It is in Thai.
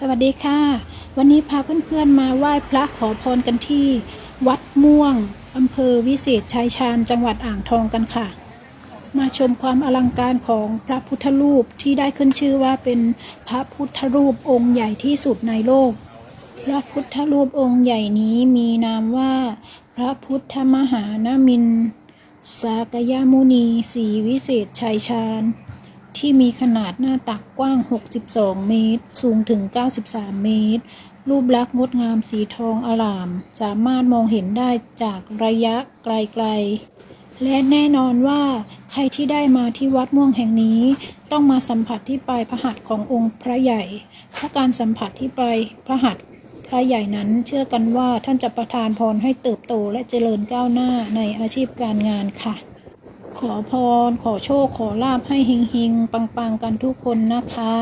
สวัสดีค่ะ วันนี้พาเพื่อนๆมาไหว้พระขอพรกันที่ วัดม่วงอำเภอวิเศษชัยชาญจังหวัดอ่างทองกันค่ะ มาชมความอลังการของพระพุทธรูปที่ได้ขึ้นชื่อว่าเป็นพระพุทธรูปองค์ใหญ่ที่สุดในโลก พระพุทธรูปองค์ใหญ่นี้มีนามว่า พระพุทธมหานามิน สากยมุนีศรีวิเศษชัยชาญ ที่มีขนาดหน้าตักกว้าง 62 เมตร สูงถึง 93 เมตร รูปลักษณ์งดงามสีทองอลาม สามารถมองเห็นได้จากระยะไกลๆ และแน่นอนว่าใครที่ได้มาที่วัดม่วงแห่งนี้ ต้องมาสัมผัสที่ปลายพระหัตถ์ขององค์พระใหญ่ เพราะการสัมผัสที่ปลายพระหัตถ์พระใหญ่นั้นเชื่อกันว่าท่านจะประทานพรให้เติบโตและเจริญก้าวหน้าในอาชีพการงานค่ะ ขอพร ขอโชค ขอลาบให้เฮงๆ ปังๆ กันทุกคนนะคะ